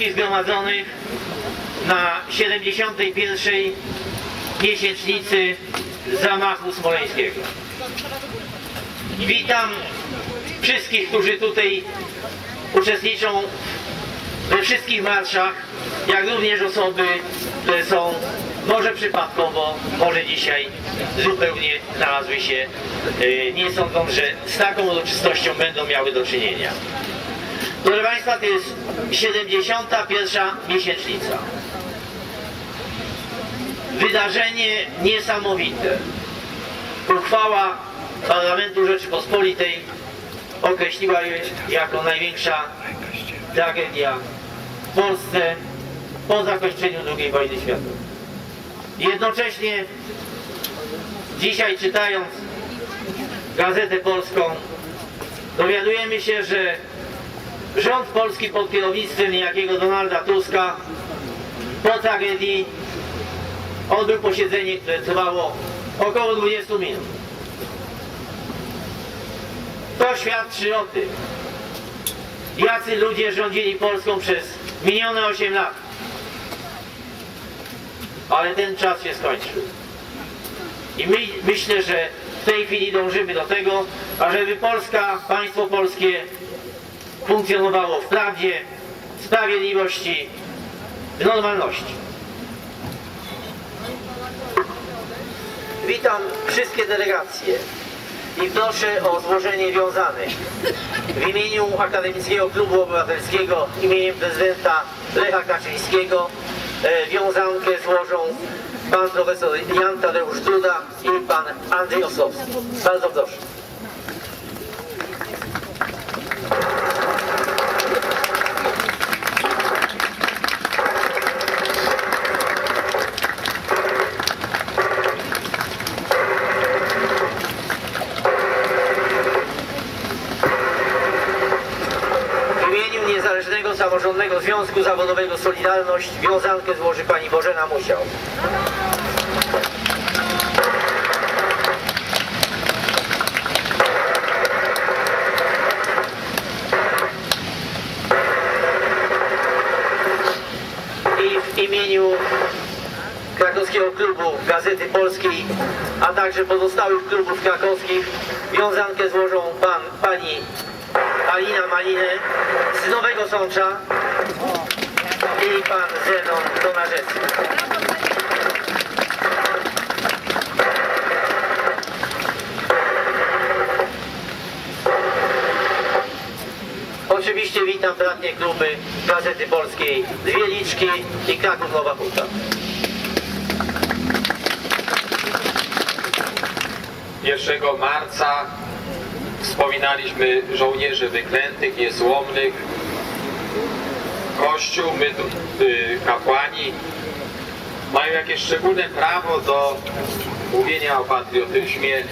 Wszystkich zgromadzonych na 71. miesięcznicy zamachu smoleńskiego. Witam wszystkich, którzy tutaj uczestniczą we wszystkich marszach, jak również osoby, które są może przypadkowo, może dzisiaj zupełnie znalazły się, yy, nie sądząc, że z taką uroczystością będą miały do czynienia. Proszę Państwa, to jest 71. miesięcznica. Wydarzenie niesamowite. Uchwała Parlamentu Rzeczypospolitej określiła je jako największa tragedia w Polsce po zakończeniu II wojny światowej. Jednocześnie dzisiaj czytając Gazetę Polską dowiadujemy się, że rząd polski pod kierownictwem niejakiego Donalda Tuska po tragedii odbył posiedzenie, które trwało około 20 minut. To świadczy o tym, jacy ludzie rządzili Polską przez minione 8 lat. Ale ten czas się skończył. I my, myślę, że w tej chwili dążymy do tego, ażeby Polska, państwo polskie funkcjonowało w prawdzie, sprawiedliwości, w normalności. Witam wszystkie delegacje i proszę o złożenie wiązanych. W imieniu Akademickiego Klubu Obywatelskiego, imieniem prezydenta Lecha Kaczyńskiego e, wiązankę złożą pan profesor Jan Tadeusz Duda i pan Andrzej Osowski. Bardzo proszę. Związku Zawodowego Solidarność wiązankę złoży pani Bożena Musiał. I w imieniu Krakowskiego Klubu Gazety Polskiej, a także pozostałych klubów krakowskich wiązankę złożą pan, pani Alina Malinę z Nowego Sącza pan Zenon Donarzewski. Oczywiście witam bratnie kluby Gazety Polskiej Dwie Liczki i Kraków Nowa Huta. Pierwszego marca wspominaliśmy żołnierzy wyklętych, niezłomnych. Kościół, my y, kapłani mają jakieś szczególne prawo do mówienia o patriotyzmie,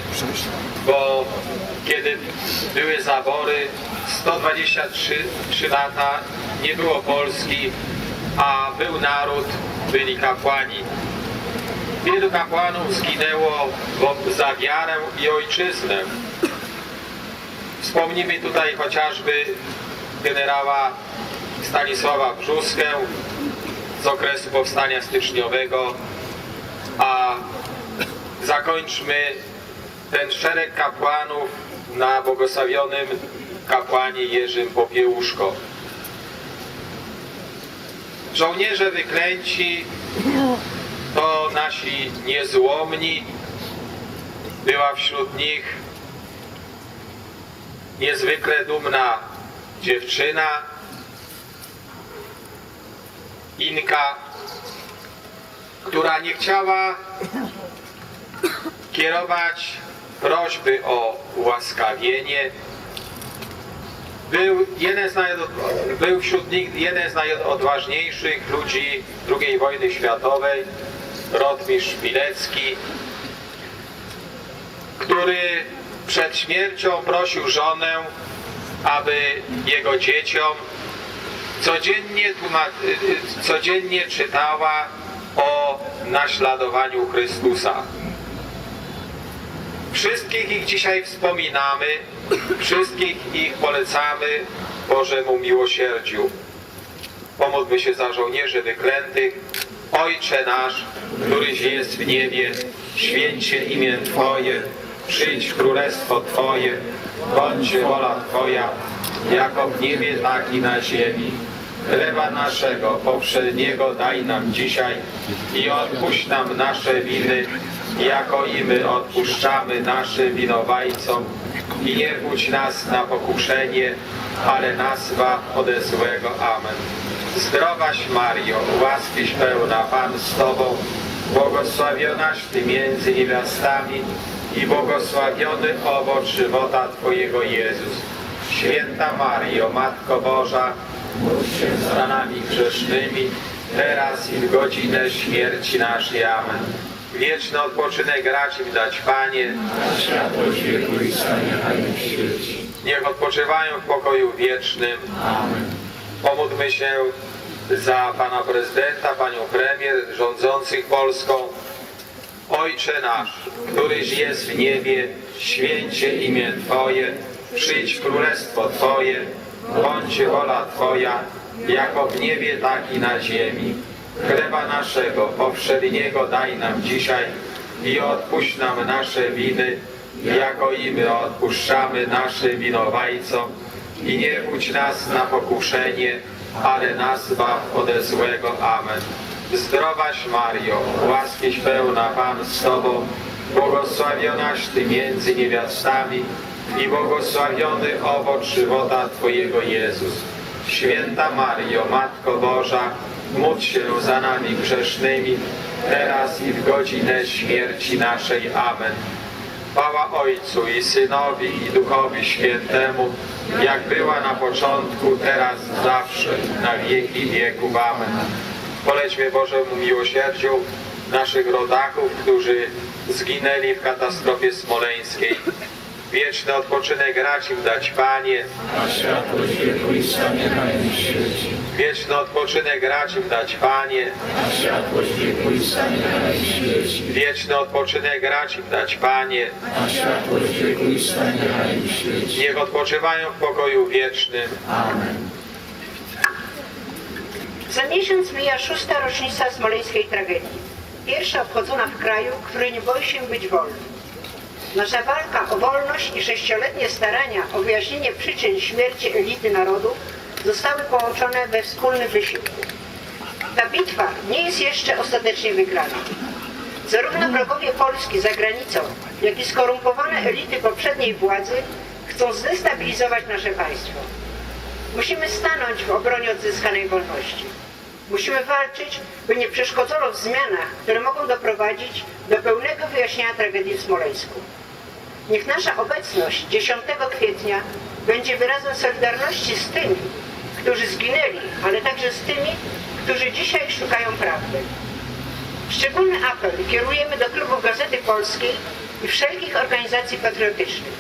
bo kiedy były zabory, 123 trzy lata nie było Polski, a był naród, byli kapłani. Wielu kapłanów zginęło za wiarę i ojczyznę. Wspomnimy tutaj chociażby generała Stanisława Brzuskę z okresu powstania styczniowego, a zakończmy ten szereg kapłanów na błogosławionym kapłanie Jerzym Popiełuszko. Żołnierze wyklęci to nasi niezłomni. Była wśród nich niezwykle dumna dziewczyna, Inka, która nie chciała kierować prośby o ułaskawienie. Był, jeden z najod, był wśród nich jeden z najodważniejszych ludzi II wojny światowej, Rotmistrz Pilecki, który przed śmiercią prosił żonę, aby jego dzieciom codziennie, codziennie czytała o naśladowaniu Chrystusa. Wszystkich ich dzisiaj wspominamy, wszystkich ich polecamy Bożemu miłosierdziu. Pomódlmy się za żołnierzy wyklętych. Ojcze nasz, któryś jest w niebie, święcie imię Twoje, przyjdź królestwo Twoje, bądź wola Twoja, jako w niebie, tak i na ziemi. Chleba naszego poprzedniego daj nam dzisiaj i odpuść nam nasze winy, jako i my odpuszczamy naszym winowajcom. I nie wódź nas na pokuszenie, ale nas zbaw ode złego. Amen. Zdrowaś Mario, łaskiś pełna Pan z Tobą, błogosławionaś Ty między niewiastami i błogosławiony owoc żywota Twojego Jezus. Święta Mario, Matko Boża, módl się za nami grzesznymi, teraz i w godzinę śmierci naszej. Amen. Wieczny odpoczynek racz im dać, Panie, światłość wieku i stanie śmierci. niech odpoczywają w pokoju wiecznym. Amen. Pomódlmy się za Pana Prezydenta, Panią Premier, rządzących Polską. Ojcze nasz, któryś jest w niebie, święcie imię Twoje, przyjdź królestwo Twoje, bądź wola Twoja, jako w niebie, tak i na ziemi. Chleba naszego powszedniego daj nam dzisiaj i odpuść nam nasze winy, jako i my odpuszczamy naszym winowajcom. I nie wódź nas na pokuszenie, ale nas zbaw ode złego. Amen. Zdrowaś Mario, łaskiś pełna Pan z Tobą, błogosławionaś Ty między niewiastami i błogosławiony owoc żywota Twojego Jezus. Święta Mario, Matko Boża, módl się za nami grzesznymi, teraz i w godzinę śmierci naszej. Amen. Chwała Ojcu i Synowi i Duchowi Świętemu, jak była na początku, teraz, zawsze, na wieki wieków. Amen. Polećmy Bożemu miłosierdziu naszych rodaków, którzy zginęli w katastrofie smoleńskiej. Wieczny odpoczynek racz im dać, Panie. A światłość wieku i stanie na śmierci. Wieczny odpoczynek racz im dać, Panie. A światłość wieku i stanie na śmierci. Wieczny odpoczynek racz im dać, Panie. A światłość wieku i stanie na śmierci. Niech odpoczywają w pokoju wiecznym. Amen. Za miesiąc mija szósta rocznica smoleńskiej tragedii. Pierwsza obchodzona w kraju, który nie boi się być wolny. Nasza walka o wolność i sześcioletnie starania o wyjaśnienie przyczyn śmierci elity narodu zostały połączone we wspólnym wysiłku. Ta bitwa nie jest jeszcze ostatecznie wygrana. Zarówno wrogowie Polski za granicą, jak i skorumpowane elity poprzedniej władzy chcą zdestabilizować nasze państwo. Musimy stanąć w obronie odzyskanej wolności. Musimy walczyć, by nie przeszkodzono w zmianach, które mogą doprowadzić do pełnego wyjaśnienia tragedii w Smoleńsku. Niech nasza obecność 10 kwietnia będzie wyrazem solidarności z tymi, którzy zginęli, ale także z tymi, którzy dzisiaj szukają prawdy. Szczególny apel kierujemy do klubów Gazety Polskiej i wszelkich organizacji patriotycznych.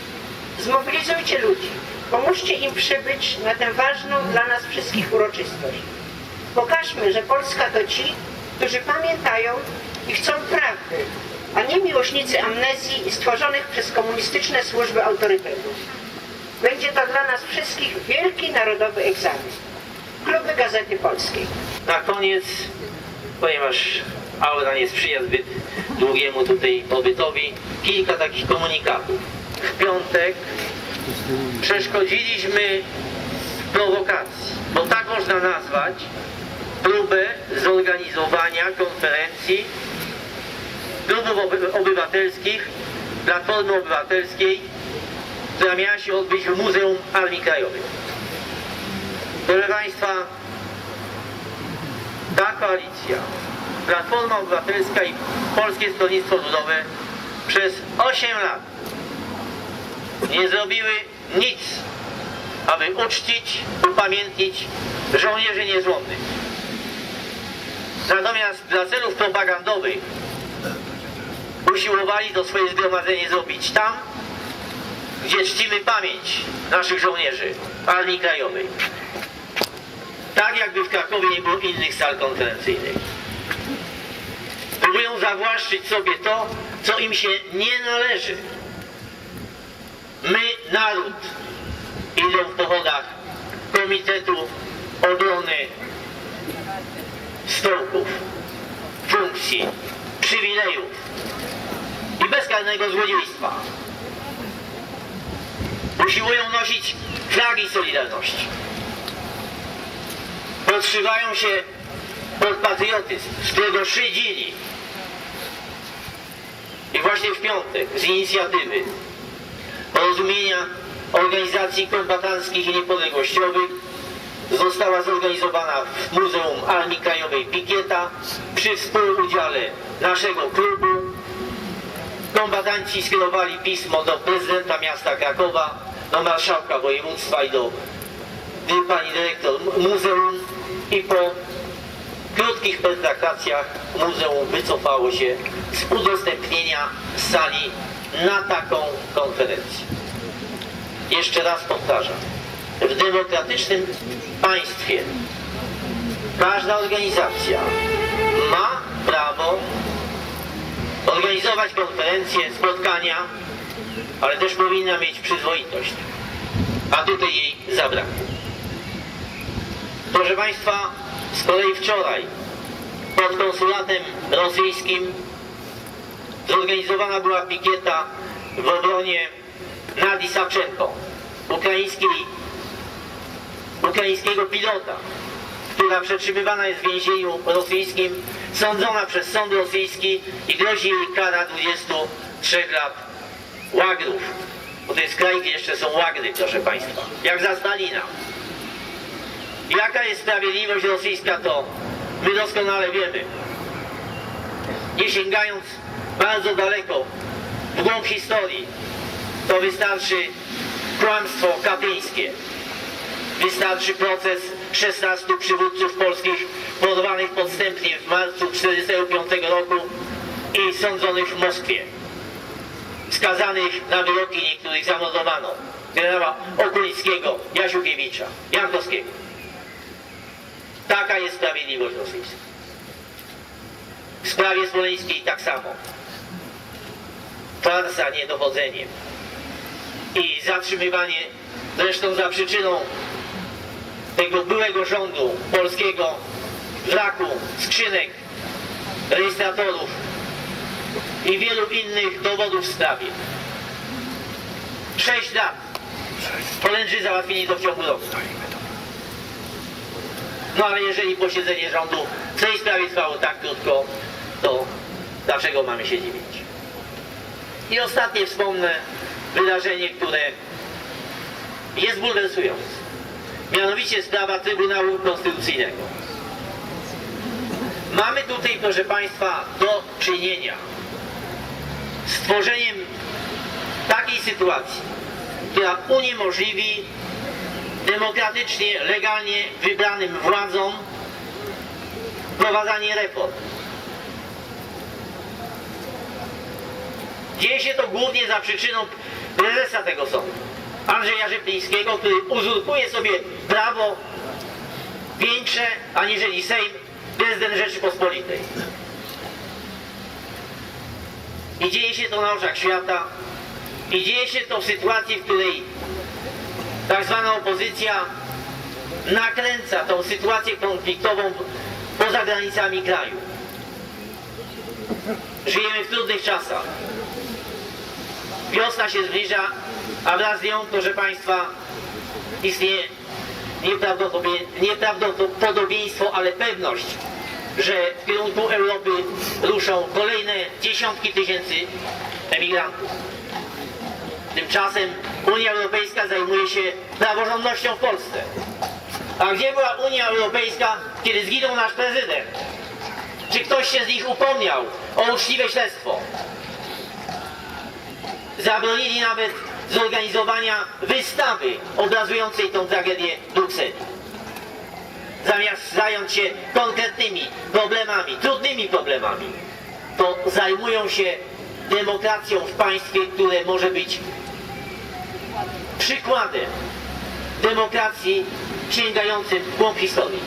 Zmobilizujcie ludzi, pomóżcie im przybyć na tę ważną dla nas wszystkich uroczystość. Pokażmy, że Polska to ci, którzy pamiętają i chcą prawdy, a nie miłośnicy amnezji i stworzonych przez komunistyczne służby autorytetów. Będzie to dla nas wszystkich wielki narodowy egzamin. Kluby Gazety Polskiej. Na koniec, ponieważ aura nie sprzyja zbyt długiemu tutaj pobytowi, kilka takich komunikatów. W piątek przeszkodziliśmy prowokacji, bo tak można nazwać próbę zorganizowania konferencji klubów oby- obywatelskich, Platformy Obywatelskiej, która miała się odbyć w Muzeum Armii Krajowej. Proszę Państwa, ta koalicja, Platforma Obywatelska i Polskie Stronnictwo Ludowe przez 8 lat nie zrobiły nic, aby uczcić, upamiętnić żołnierzy niezłomnych. Natomiast dla celów propagandowych usiłowali to swoje zgromadzenie zrobić tam, gdzie czcimy pamięć naszych żołnierzy Armii Krajowej. Tak jakby w Krakowie nie było innych sal konferencyjnych. Próbują zawłaszczyć sobie to, co im się nie należy. My, naród, idą w pochodach Komitetu Obrony Stołków, Funkcji, Przywilejów, totalnego złodziejstwa. Usiłują nosić flagi Solidarności. Podszywają się pod patriotyzm, z którego szydzili. I właśnie w piątek z inicjatywy porozumienia organizacji kombatanckich i niepodległościowych została zorganizowana w Muzeum Armii Krajowej Pikieta przy współudziale naszego klubu. Kombatanci skierowali pismo do prezydenta miasta Krakowa, do marszałka województwa i do do pani dyrektor muzeum i po krótkich pertraktacjach muzeum wycofało się z udostępnienia sali na taką konferencję. Jeszcze raz powtarzam, w demokratycznym państwie każda organizacja ma prawo organizować konferencje, spotkania, ale też powinna mieć przyzwoitość. A tutaj jej zabrakło. Proszę Państwa, z kolei wczoraj pod konsulatem rosyjskim zorganizowana była pikieta w obronie Nadi Sawczenko, ukraińskiej, ukraińskiego pilota, która przetrzymywana jest w więzieniu rosyjskim, sądzona przez sąd rosyjski i grozi jej kara 23 lat łagrów. Bo to jest kraj, gdzie jeszcze są łagry, proszę Państwa. Jak za Stalina. Jaka jest sprawiedliwość rosyjska, to my doskonale wiemy. Nie sięgając bardzo daleko w głąb historii, to wystarczy kłamstwo katyńskie. Wystarczy proces 16 przywódców polskich porwanych podstępnie w marcu 1945 roku i sądzonych w Moskwie. Skazanych na wyroki niektórych zamordowano. Generała Okulickiego, Jasiukiewicza, Jankowskiego. Taka jest sprawiedliwość rosyjska. W sprawie smoleńskiej tak samo. Farsa, niedochodzenie. I zatrzymywanie, zresztą za przyczyną tego byłego rządu polskiego, wraku, skrzynek, rejestratorów i wielu innych dowodów w sprawie. Sześć lat. Holendrzy załatwili to w ciągu roku. No ale jeżeli posiedzenie rządu w tej sprawie trwało tak krótko, to dlaczego mamy się dziwić? I ostatnie wspomnę wydarzenie, które jest bulwersujące. Mianowicie sprawa Trybunału Konstytucyjnego. Mamy tutaj, proszę Państwa, do czynienia z tworzeniem takiej sytuacji, która uniemożliwi demokratycznie, legalnie wybranym władzom wprowadzanie reform. Dzieje się to głównie za przyczyną prezesa tego sądu, Andrzeja Rzeplińskiego, który uzurpuje sobie prawo większe aniżeli Sejm, prezydent Rzeczypospolitej. I dzieje się to na oczach świata i dzieje się to w sytuacji, w której tak zwana opozycja nakręca tą sytuację konfliktową poza granicami kraju. Żyjemy w trudnych czasach. Wiosna się zbliża, a wraz z nią, proszę Państwa, istnieje nieprawdopodobie- nieprawdopodobieństwo, ale pewność, że w kierunku Europy ruszą kolejne dziesiątki tysięcy emigrantów. Tymczasem Unia Europejska zajmuje się praworządnością w Polsce. A gdzie była Unia Europejska, kiedy zginął nasz prezydent? Czy ktoś się z nich upomniał o uczciwe śledztwo? Zabronili nawet zorganizowania wystawy obrazującej tą tragedię w Brukseli. Zamiast zająć się konkretnymi problemami, trudnymi problemami, to zajmują się demokracją w państwie, które może być przykładem demokracji sięgającym w głąb historii.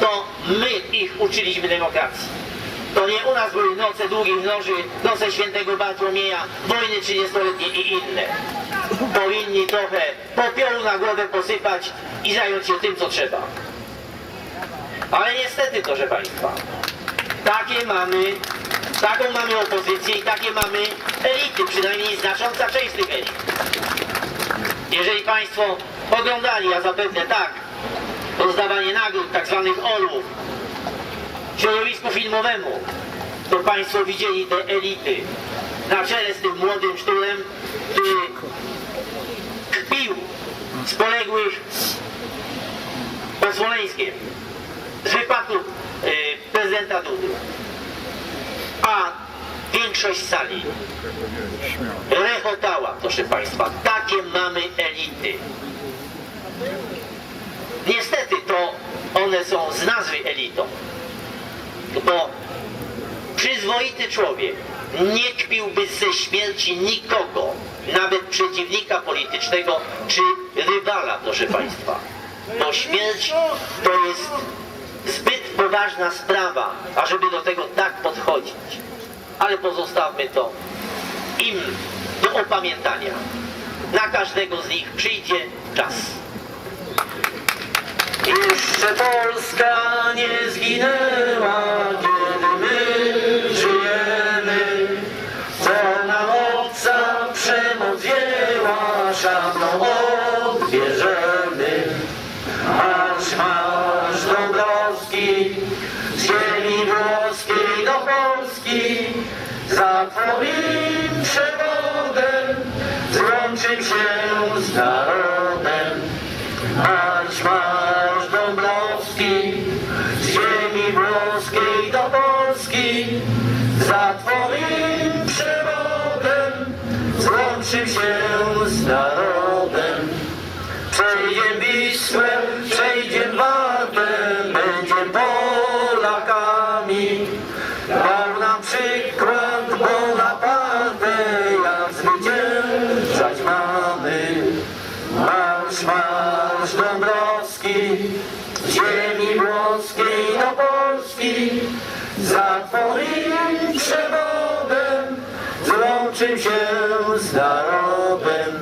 To my ich uczyliśmy demokracji. To nie u nas były noce długich noży, noce świętego Bartłomieja, wojny 30-letnie i inne. Powinni trochę popiołu na głowę posypać i zająć się tym, co trzeba. Ale niestety, proszę Państwa, takie mamy Taką mamy opozycję i takie mamy elity, przynajmniej znacząca część tych elit. Jeżeli Państwo oglądali, a zapewne tak, rozdawanie nagród, tak zwanych orłów, środowisku filmowemu, to Państwo widzieli te elity na czele z tym młodym szturem, który kpił z poległych pod Smoleńskiem, z wypadku y, prezydenta Dudy. A większość sali rechotała, proszę Państwa. Takie mamy elity. Niestety to one są z nazwy elitą. Bo przyzwoity człowiek nie kpiłby ze śmierci nikogo, nawet przeciwnika politycznego czy rywala, proszę Państwa. Bo śmierć to jest zbyt poważna sprawa, ażeby do tego tak podchodzić. Ale pozostawmy to im do opamiętania. Na każdego z nich przyjdzie czas. Jeszcze Polska nie zginęła, kiedy my żyjemy. Co nam obca przemoc wzięła, szablą odbierzemy. Marsz, marsz Dąbrowski, z ziemi włoskiej do Polski, za twoim przewodem złączył się z narodem. Marsz, marsz Dąbrowski, z włoskiej do Polski, za twoim przewodem złączył się z narodem. Przejdziem Wisłę, twoim przewodem złączył się z narodem.